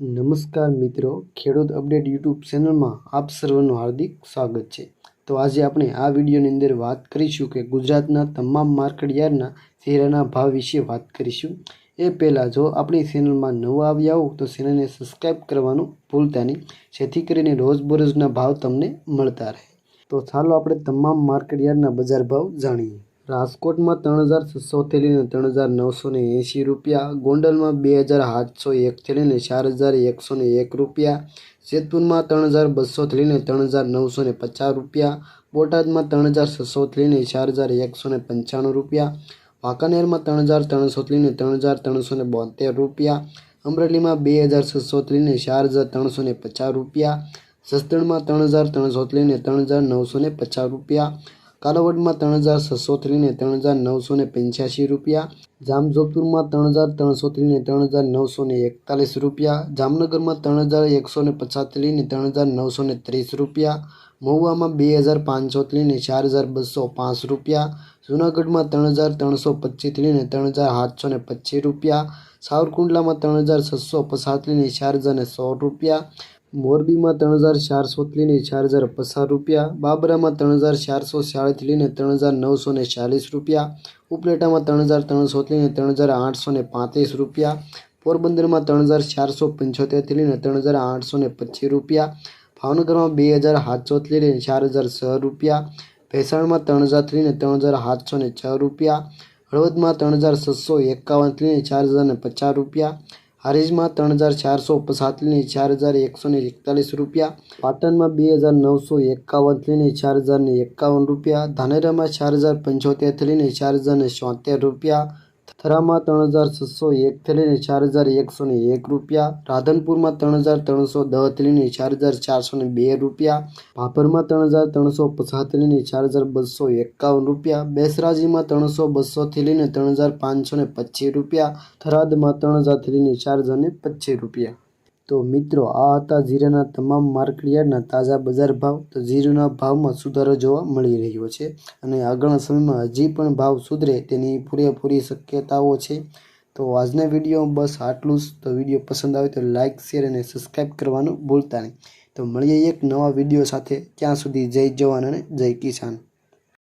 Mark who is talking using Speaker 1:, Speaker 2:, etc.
Speaker 1: નમસ્કાર મિત્રો, ખેડૂત અપડેટ યુટ્યુબ ચેનલમાં આપ સર્વનું હાર્દિક સ્વાગત છે. તો આજે આપણે આ વિડીયોની અંદર વાત કરીશું કે ગુજરાતના તમામ માર્કેટ યાર્ડના શેરાના ભાવ વિશે વાત કરીશું. એ પહેલાં જો આપણી ચેનલમાં નવા આવ્યા હો, તો ચેનલને સબસ્ક્રાઈબ કરવાનું ભૂલતા નહીં. જેથી કરીને રોજબરોજના ભાવ તમને મળતા રહે. તો ચાલો આપણે તમામ માર્કેટયાર્ડના બજાર ભાવ જાણીએ. રાજકોટમાં ત્રણ હજાર છસોથી લઈને ત્રણ હજાર નવસો ને એંશી રૂપિયા, ગોંડલમાં બે હજાર આઠસો એકથી લઈને ચાર હજાર એકસો ને એક રૂપિયા, જેતપુરમાં ત્રણ હજાર બસોથી લઈને ત્રણ હજાર નવસો ને પચાસ રૂપિયા, બોટાદમાં ત્રણ હજાર છસોથી લઈને ચાર હજાર એકસો ને પંચાણું રૂપિયા, વાંકાનેરમાં ત્રણ હજાર ત્રણસોથી લઈને ત્રણ હજાર ત્રણસો ને બોતેર રૂપિયા, અમરેલીમાં બે હજાર છસોથી લઈને ચાર હજાર ત્રણસો ને પચાસ રૂપિયા, જસદણમાં ત્રણ હજાર ત્રણસોથી લઈને ત્રણ હજાર નવસો ને પચાસ રૂપિયા કાલાવડમાં ત્રણ હજાર છસોથી ત્રીને ત્રણ હજાર નવસો ને પંચ્યાસી રૂપિયા, જામજોધપુરમાં ત્રણ હજાર ત્રણસોથી ત્રીને ત્રણ હજાર નવસો ને એકતાલીસ રૂપિયા, જામનગરમાં ત્રણ હજાર એકસો ને પચાસથી ત્રણ હજાર નવસો ને ત્રીસ રૂપિયા, મહુવામાં બે હજાર પાંચસોથી ત્રીને ચાર હજાર બસો પાંચ રૂપિયા, જૂનાગઢમાં ત્રણ હજાર ત્રણસો પચીસથી લઈને ત્રણ હજાર સાતસો ને પચીસ રૂપિયા, સાવરકુંડલામાં ત્રણ હજાર છસો પચાસથી ચાર હજાર ને સો રૂપિયા મોરબીમાં ત્રણ હજાર ચારસોથી લઈને ચાર હજાર પચાસ રૂપિયા બાબરામાં ત્રણ હજાર ચારસો ચાળીસથી લઈને ત્રણ હજાર નવસો ને ચાલીસ રૂપિયા ઉપલેટામાં ત્રણ હજાર ત્રણસોથી લઈને ત્રણ હજાર આઠસો ને પાંત્રીસ રૂપિયા પોરબંદરમાં ત્રણ હજાર ચારસો પંચોતેરથી લઈને ત્રણ હજાર આઠસો ને પચીસ રૂપિયા ભાવનગરમાં બે હજાર સાતસોથી લઈને ચાર હજાર છ રૂપિયા ભેસાણમાં ત્રણ હજારથી લઈને ત્રણ હજાર સાતસો ને છ રૂપિયા હળવદમાં ત્રણ હજાર છસો એકાવનથી લઈને ચાર હજાર ને પચાસ રૂપિયા હારીજમાં ત્રણ હજાર ચારસો પચાસથી ચાર હજાર એકસો ને એકતાલીસ રૂપિયા, પાટણમાં બે હજાર નવસો એકાવનથી લઈને ચાર હજાર ને એકાવન રૂપિયા, ધાનેરામાં ચાર હજાર પંચોતેરથી લઈને ચાર હજાર ને રૂપિયા થરામાં ત્રણ હજાર છસો એકથી લઈને ચાર હજાર એકસો ને એક રૂપિયા, રાધનપુરમાં ત્રણ હજાર ત્રણસો દસથી લઈને ચાર હજાર ચારસો ને બે રૂપિયા, ભાભરમાં ત્રણ હજાર ત્રણસો પચાસથી લઈને ચાર હજાર બસો એકાવન રૂપિયા, બેસરાજીમાં ત્રણસો બસોથી લઈને ત્રણ હજાર પાંચસો ને પચીસ રૂપિયા, થરાદમાં ત્રણ હજારથી લઈને ચાર હજાર ને પચીસ રૂપિયા. તો મિત્રો, આ હતા જીરાના તમામ માર્કેટયાર્ડના તાજા બજાર ભાવ. તો જીરુના ભાવમાં સુધારો જોવા મળી રહ્યો છે અને આગળના સમયમાં હજી પણ ભાવ સુધરે તેની પૂરેપૂરી શક્યતાઓ છે. તો આજના વીડિયો બસ આટલું જ. તો વીડિયો પસંદ આવે તો લાઇક શેર અને સબસ્ક્રાઈબ કરવાનું ભૂલતા નહીં. તો મળીએ એક નવા વીડિયો સાથે. ત્યાં સુધી જય જવાન અને જય કિસાન.